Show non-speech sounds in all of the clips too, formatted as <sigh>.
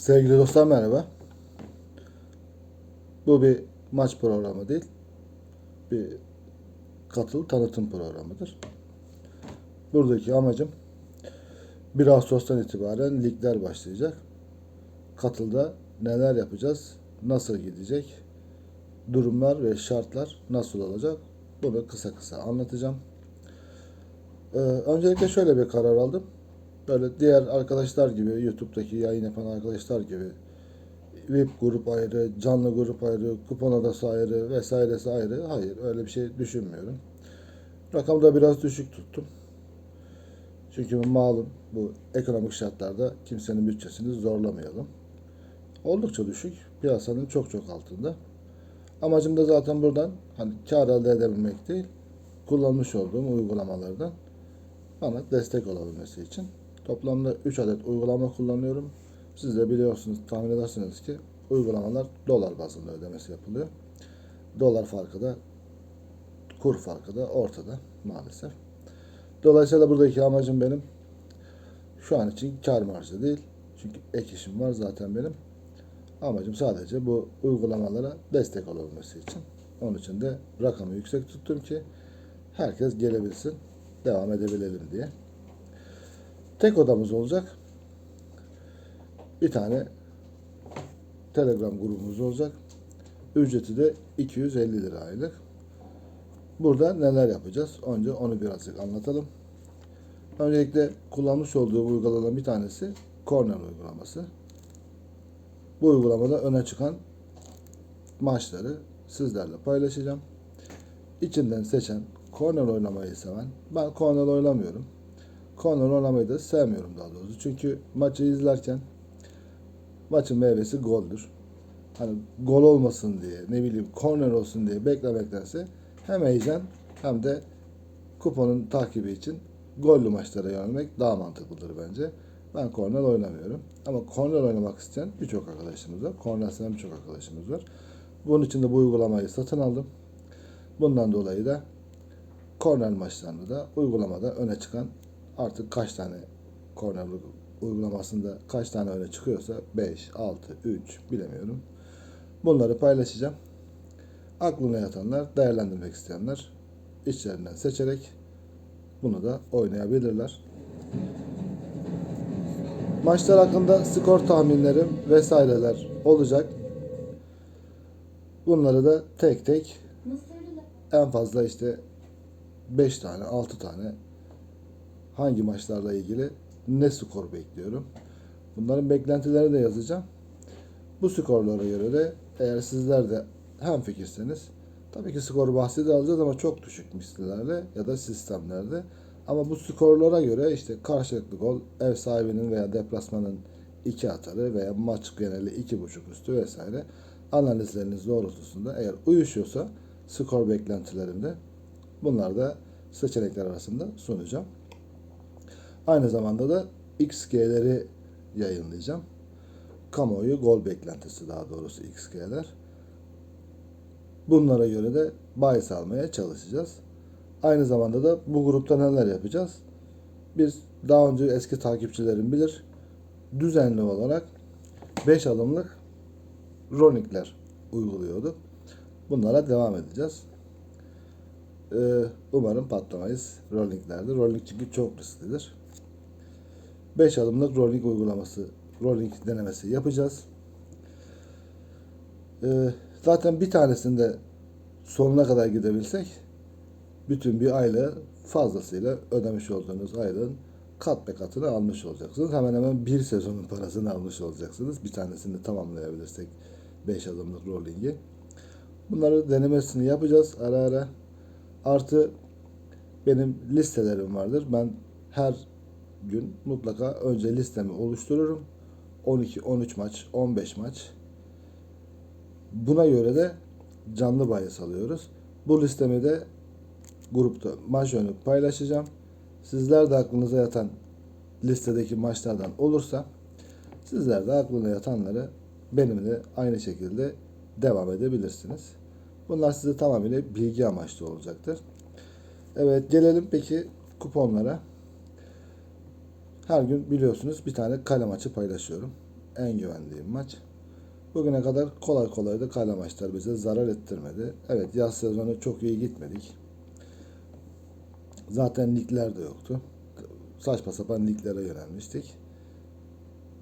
Sevgili dostlar merhaba. Bu bir maç programı değil. Bir katıl tanıtım programıdır. Buradaki amacım 1 Ağustos'tan itibaren ligler başlayacak. Katılda neler yapacağız, nasıl gidecek, durumlar ve şartlar nasıl olacak bunu kısa kısa anlatacağım. Ee, öncelikle şöyle bir karar aldım. Böyle diğer arkadaşlar gibi, YouTube'daki yayın yapan arkadaşlar gibi VIP grup ayrı, canlı grup ayrı, kupon adası ayrı vesairesi ayrı. Hayır öyle bir şey düşünmüyorum. Rakamı da biraz düşük tuttum. Çünkü malum bu ekonomik şartlarda kimsenin bütçesini zorlamayalım. Oldukça düşük. Piyasanın çok çok altında. Amacım da zaten buradan hani kar elde edebilmek değil, kullanmış olduğum uygulamalardan bana destek olabilmesi için. Toplamda 3 adet uygulama kullanıyorum. Siz de biliyorsunuz, tahmin edersiniz ki uygulamalar dolar bazında ödemesi yapılıyor. Dolar farkı da kur farkı da ortada maalesef. Dolayısıyla buradaki amacım benim şu an için kar marjı değil. Çünkü ek işim var zaten benim. Amacım sadece bu uygulamalara destek olabilmesi için. Onun için de rakamı yüksek tuttum ki herkes gelebilsin, devam edebilelim diye. Tek odamız olacak. Bir tane Telegram grubumuz olacak. Ücreti de 250 lira aylık. Burada neler yapacağız? Önce onu birazcık anlatalım. Öncelikle kullanmış olduğum uygulamaların bir tanesi Corner uygulaması. Bu uygulamada öne çıkan maçları sizlerle paylaşacağım. İçinden seçen, corner oynamayı seven, ben corner oynamıyorum. Corner oynamayı da sevmiyorum daha doğrusu. Çünkü maçı izlerken maçın meyvesi goldür. Hani gol olmasın diye, ne bileyim corner olsun diye beklemektense hem heyecan hem de kuponun takibi için gollü maçlara yönelmek daha mantıklıdır bence. Ben korner oynamıyorum. Ama korner oynamak isteyen birçok arkadaşımız var. Korner seven birçok arkadaşımız var. Bunun için de bu uygulamayı satın aldım. Bundan dolayı da korner maçlarında da uygulamada öne çıkan artık kaç tane korner uygulamasında kaç tane öne çıkıyorsa 5, 6, 3 bilemiyorum. Bunları paylaşacağım. Aklına yatanlar, değerlendirmek isteyenler içlerinden seçerek bunu da oynayabilirler. Maçlar hakkında skor tahminlerim vesaireler olacak. Bunları da tek tek en fazla işte 5 tane, 6 tane hangi maçlarla ilgili ne skor bekliyorum. Bunların beklentilerini de yazacağım. Bu skorlara göre de eğer sizler de hem fikirseniz tabii ki skor bahsi de alacağız ama çok düşük mislilerle ya da sistemlerde. Ama bu skorlara göre işte karşılıklı gol ev sahibinin veya deplasmanın iki atarı veya maç geneli iki buçuk üstü vesaire analizleriniz doğrultusunda eğer uyuşuyorsa skor beklentilerimde bunlar da seçenekler arasında sunacağım. Aynı zamanda da XG'leri yayınlayacağım. Kamuoyu gol beklentisi daha doğrusu XG'ler. Bunlara göre de bahis almaya çalışacağız. Aynı zamanda da bu grupta neler yapacağız? Biz daha önce eski takipçilerim bilir. Düzenli olarak 5 adımlık ronikler uyguluyorduk. Bunlara devam edeceğiz. Ee, umarım patlamayız rollinglerde. Rolling çünkü çok risklidir. 5 adımlık rolling uygulaması, rolling denemesi yapacağız. Ee, zaten bir tanesinde sonuna kadar gidebilsek bütün bir aylığı fazlasıyla ödemiş olduğunuz aylığın kat be katını almış olacaksınız. Hemen hemen bir sezonun parasını almış olacaksınız. Bir tanesini tamamlayabilirsek 5 adımlık rollingi. Bunları denemesini yapacağız ara ara. Artı benim listelerim vardır. Ben her gün mutlaka önce listemi oluştururum. 12, 13 maç, 15 maç. Buna göre de canlı bahis alıyoruz. Bu listemi de grupta maç önü paylaşacağım. Sizler de aklınıza yatan listedeki maçlardan olursa sizler de aklına yatanları benimle aynı şekilde devam edebilirsiniz. Bunlar size tamamıyla bilgi amaçlı olacaktır. Evet gelelim peki kuponlara. Her gün biliyorsunuz bir tane kale maçı paylaşıyorum. en güvendiğim maç. Bugüne kadar kolay kolay da kale maçlar bize zarar ettirmedi. Evet yaz sezonu çok iyi gitmedik. Zaten ligler de yoktu. Saçma sapan liglere yönelmiştik.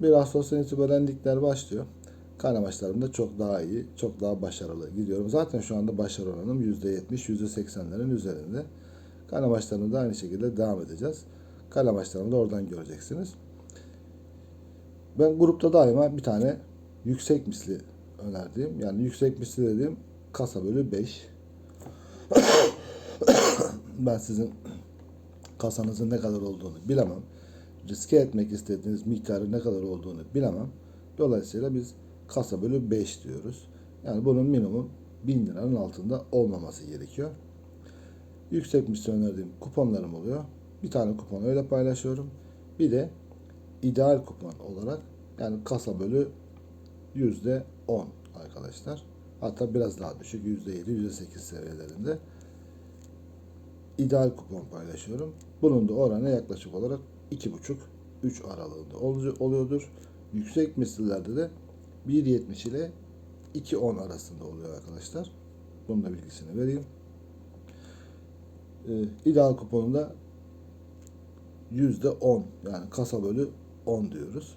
1 Ağustos'tan itibaren ligler başlıyor. Kale maçlarımda çok daha iyi, çok daha başarılı gidiyorum. Zaten şu anda başarı oranım %70, %80'lerin üzerinde. Kale maçlarında da aynı şekilde devam edeceğiz. Kale maçlarını da oradan göreceksiniz. Ben grupta daima bir tane yüksek misli önerdiğim, yani yüksek misli dediğim kasa bölü 5. <coughs> ben sizin kasanızın ne kadar olduğunu bilemem. Riske etmek istediğiniz miktarın ne kadar olduğunu bilemem. Dolayısıyla biz kasa bölü 5 diyoruz. Yani bunun minimum 1000 liranın altında olmaması gerekiyor. Yüksek misli önerdiğim kuponlarım oluyor. Bir tane kupon öyle paylaşıyorum. Bir de ideal kupon olarak yani kasa bölü yüzde 10 arkadaşlar. Hatta biraz daha düşük yüzde 7, yüzde 8 seviyelerinde ideal kupon paylaşıyorum. Bunun da oranı yaklaşık olarak 2,5-3 aralığında oluyordur. Yüksek misillerde de 1.70 ile 2.10 arasında oluyor arkadaşlar. Bunun da bilgisini vereyim. Ee, ideal kuponunda %10 yani kasa bölü 10 diyoruz.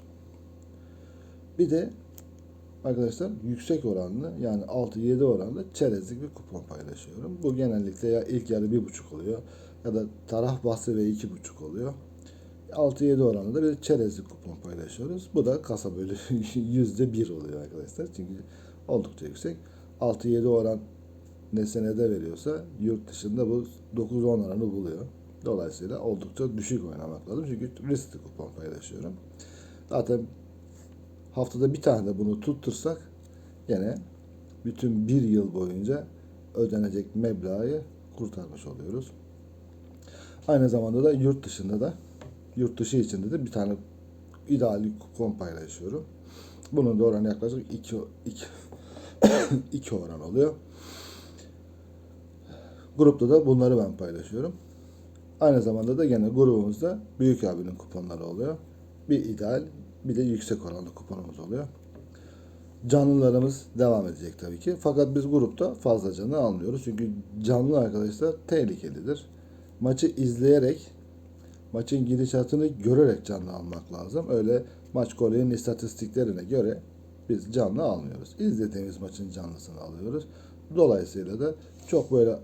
Bir de arkadaşlar yüksek oranlı yani 6-7 oranlı çerezlik bir kupon paylaşıyorum. Bu genellikle ya ilk yarı 1.5 oluyor ya da taraf bahsi ve 2.5 oluyor. 6-7 oranında da bir çerezlik kupon paylaşıyoruz. Bu da kasa bölü <laughs> %1 oluyor arkadaşlar. Çünkü oldukça yüksek. 6-7 oran ne senede veriyorsa yurt dışında bu 9-10 oranı buluyor. Dolayısıyla oldukça düşük oynamak lazım. Çünkü riskli kupon paylaşıyorum. Zaten haftada bir tane de bunu tuttursak yine bütün bir yıl boyunca ödenecek meblağı kurtarmış oluyoruz. Aynı zamanda da yurt dışında da yurt dışı içinde de bir tane ideal kupon paylaşıyorum. Bunun da oranı yaklaşık 2 2 2 oran oluyor. Grupta da bunları ben paylaşıyorum. Aynı zamanda da gene grubumuzda büyük abinin kuponları oluyor. Bir ideal, bir de yüksek oranlı kuponumuz oluyor. Canlılarımız devam edecek tabii ki. Fakat biz grupta fazla canlı almıyoruz. Çünkü canlı arkadaşlar tehlikelidir. Maçı izleyerek, maçın gidişatını görerek canlı almak lazım. Öyle maç golünün istatistiklerine göre biz canlı almıyoruz. İzlediğimiz maçın canlısını alıyoruz. Dolayısıyla da çok böyle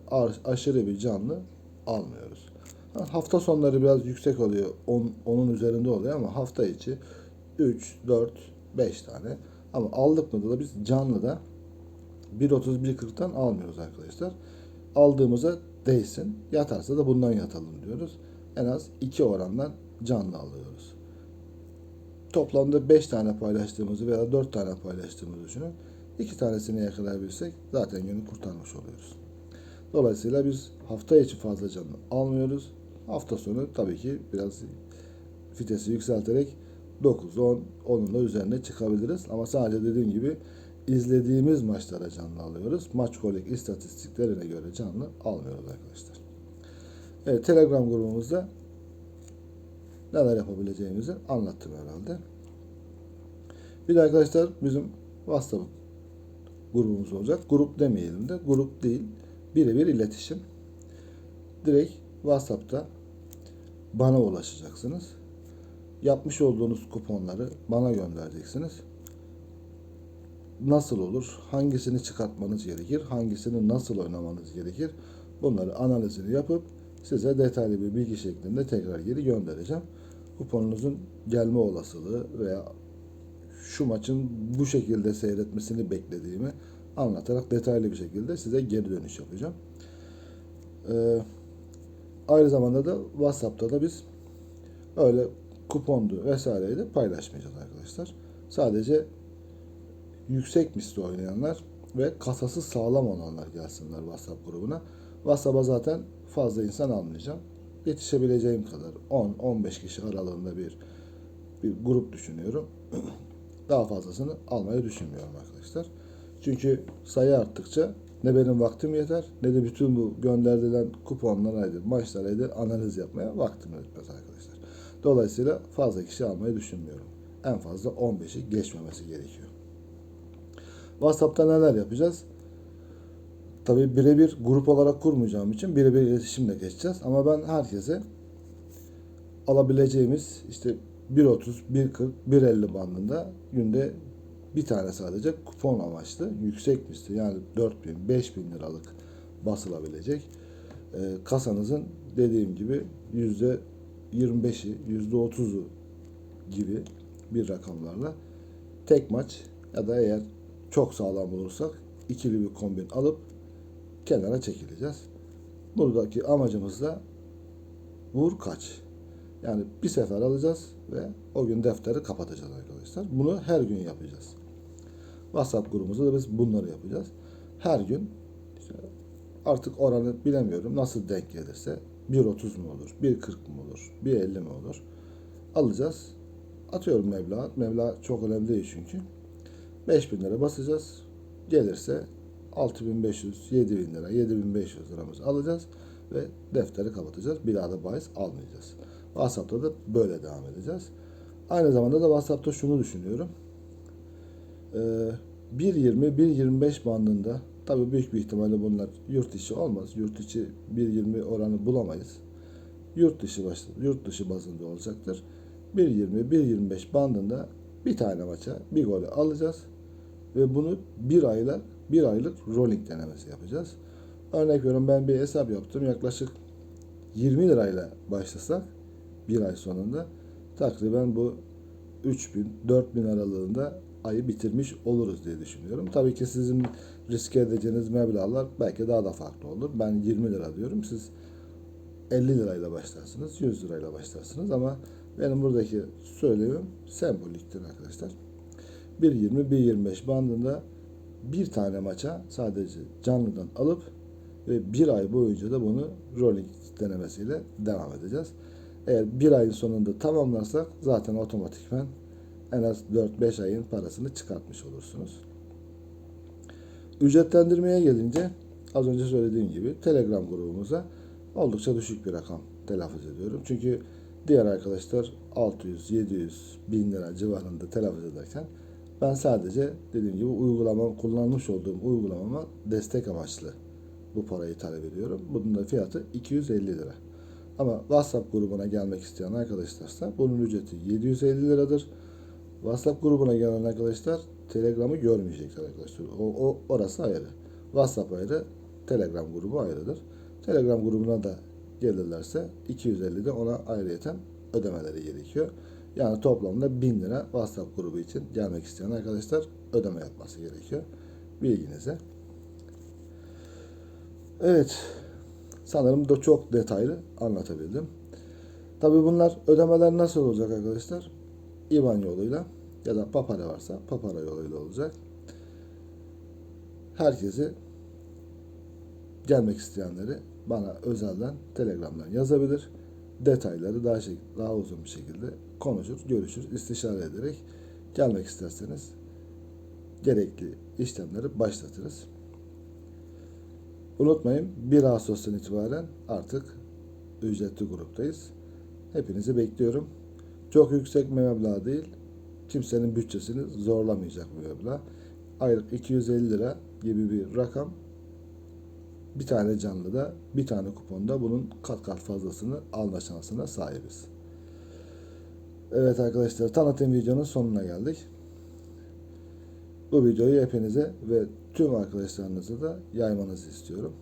aşırı bir canlı almıyoruz. Hafta sonları biraz yüksek oluyor. 10, onun üzerinde oluyor ama hafta içi 3, 4, 5 tane. Ama aldık mı da biz canlı da 1.30-1.40'tan almıyoruz arkadaşlar. Aldığımıza değsin. Yatarsa da bundan yatalım diyoruz. En az 2 orandan canlı alıyoruz. Toplamda 5 tane paylaştığımızı veya 4 tane paylaştığımızı düşünün. 2 tanesini yakalayabilirsek zaten günü kurtarmış oluyoruz. Dolayısıyla biz hafta içi fazla canlı almıyoruz. Hafta sonu tabii ki biraz vitesi yükselterek 9, 10, onun da üzerine çıkabiliriz. Ama sadece dediğim gibi izlediğimiz maçlara canlı alıyoruz. Maç kolik istatistiklerine göre canlı almıyoruz arkadaşlar. Evet, Telegram grubumuzda neler yapabileceğimizi anlattım herhalde. Bir de arkadaşlar bizim WhatsApp grubumuz olacak. Grup demeyelim de grup değil. Birebir iletişim. Direkt WhatsApp'ta bana ulaşacaksınız. Yapmış olduğunuz kuponları bana göndereceksiniz. Nasıl olur? Hangisini çıkartmanız gerekir? Hangisini nasıl oynamanız gerekir? Bunları analizini yapıp size detaylı bir bilgi şeklinde tekrar geri göndereceğim. Kuponunuzun gelme olasılığı veya şu maçın bu şekilde seyretmesini beklediğimi anlatarak detaylı bir şekilde size geri dönüş yapacağım. Ee, aynı zamanda da WhatsApp'ta da biz öyle kupondu vesaireyi de paylaşmayacağız arkadaşlar. Sadece yüksek misli oynayanlar ve kasası sağlam olanlar gelsinler WhatsApp grubuna. WhatsApp'a zaten fazla insan almayacağım. Yetişebileceğim kadar 10-15 kişi aralığında bir bir grup düşünüyorum. <clears throat> Daha fazlasını almayı düşünmüyorum arkadaşlar. Çünkü sayı arttıkça ne benim vaktim yeter ne de bütün bu gönderilen kuponlaraydı, maçlaraydı analiz yapmaya vaktim yetmez arkadaşlar. Dolayısıyla fazla kişi almayı düşünmüyorum. en fazla 15'i geçmemesi gerekiyor. WhatsApp'ta neler yapacağız? Tabii birebir grup olarak kurmayacağım için birebir iletişimle geçeceğiz. Ama ben herkese alabileceğimiz işte 1.30, 1.40, 1.50 bandında günde bir tane sadece kupon amaçlı yüksek misli yani 4000, 5000 liralık basılabilecek e, kasanızın dediğim gibi yüzde 25'i, yüzde 30'u gibi bir rakamlarla tek maç ya da eğer çok sağlam bulursak ikili bir kombin alıp kenara çekileceğiz. Buradaki amacımız da vur kaç. Yani bir sefer alacağız ve o gün defteri kapatacağız arkadaşlar. Bunu her gün yapacağız. WhatsApp grubumuzda da biz bunları yapacağız. Her gün işte artık oranı bilemiyorum nasıl denk gelirse 1.30 mu olur, 1.40 mı olur, 1.50 mi olur alacağız. Atıyorum meblağ. Meblağ çok önemli değil çünkü. 5000 lira basacağız. Gelirse 6500, 7000 lira, 7500 liramızı alacağız ve defteri kapatacağız. Bir daha da bahis almayacağız. WhatsApp'ta da böyle devam edeceğiz. Aynı zamanda da WhatsApp'ta şunu düşünüyorum. Ee, 1.20, 1.25 bandında tabii büyük bir ihtimalle bunlar yurt içi olmaz. Yurt içi 1.20 oranı bulamayız. Yurt dışı başlı, yurt dışı bazında olacaktır. 1.20, 1.25 bandında bir tane maça bir golü alacağız ve bunu bir aylık bir aylık rolling denemesi yapacağız. Örnek veriyorum ben bir hesap yaptım. Yaklaşık 20 lirayla başlasak bir ay sonunda takriben bu 3000 4000 aralığında ayı bitirmiş oluruz diye düşünüyorum. Tabii ki sizin riske edeceğiniz meblağlar belki daha da farklı olur. Ben 20 lira diyorum. Siz 50 lirayla başlarsınız, 100 lirayla başlarsınız ama benim buradaki söylemim semboliktir arkadaşlar. 1.20, 1.25 bandında bir tane maça sadece canlıdan alıp ve bir ay boyunca da bunu rolling denemesiyle devam edeceğiz. Eğer bir ayın sonunda tamamlarsak zaten otomatikmen en az 4-5 ayın parasını çıkartmış olursunuz. Ücretlendirmeye gelince az önce söylediğim gibi Telegram grubumuza oldukça düşük bir rakam telaffuz ediyorum. Çünkü diğer arkadaşlar 600, 700, 1000 lira civarında telaffuz ederken ben sadece dediğim gibi uygulama kullanmış olduğum uygulamama destek amaçlı bu parayı talep ediyorum. Bunun da fiyatı 250 lira. Ama WhatsApp grubuna gelmek isteyen arkadaşlarsa bunun ücreti 750 liradır. WhatsApp grubuna gelen arkadaşlar Telegram'ı görmeyecekler arkadaşlar. O, o orası ayrı. WhatsApp ayrı, Telegram grubu ayrıdır. Telegram grubuna da gelirlerse 250 de ona ayrıyeten ödemeleri gerekiyor. Yani toplamda 1000 lira WhatsApp grubu için gelmek isteyen arkadaşlar ödeme yapması gerekiyor. Bilginize. Evet. Sanırım da çok detaylı anlatabildim. Tabii bunlar ödemeler nasıl olacak arkadaşlar? IBAN yoluyla ya da papara varsa papara yoluyla olacak. Herkesi gelmek isteyenleri bana özelden Telegram'dan yazabilir. Detayları daha şey, daha uzun bir şekilde konuşur, görüşür, istişare ederek gelmek isterseniz gerekli işlemleri başlatırız. Unutmayın 1 Ağustos'tan itibaren artık ücretli gruptayız. Hepinizi bekliyorum. Çok yüksek meblağ değil. Kimsenin bütçesini zorlamayacak bir meblağ. Aylık 250 lira gibi bir rakam. Bir tane canlıda, bir tane kuponda bunun kat kat fazlasını alma şansına sahibiz. Evet arkadaşlar tanıtım videonun sonuna geldik. Bu videoyu hepinize ve tüm arkadaşlarınıza da yaymanızı istiyorum.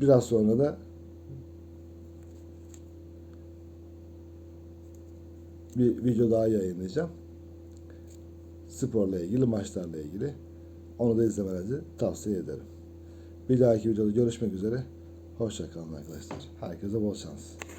Biraz sonra da bir video daha yayınlayacağım. Sporla ilgili, maçlarla ilgili. Onu da izlemenizi tavsiye ederim. Bir dahaki videoda görüşmek üzere. Hoşçakalın arkadaşlar. Herkese bol şans.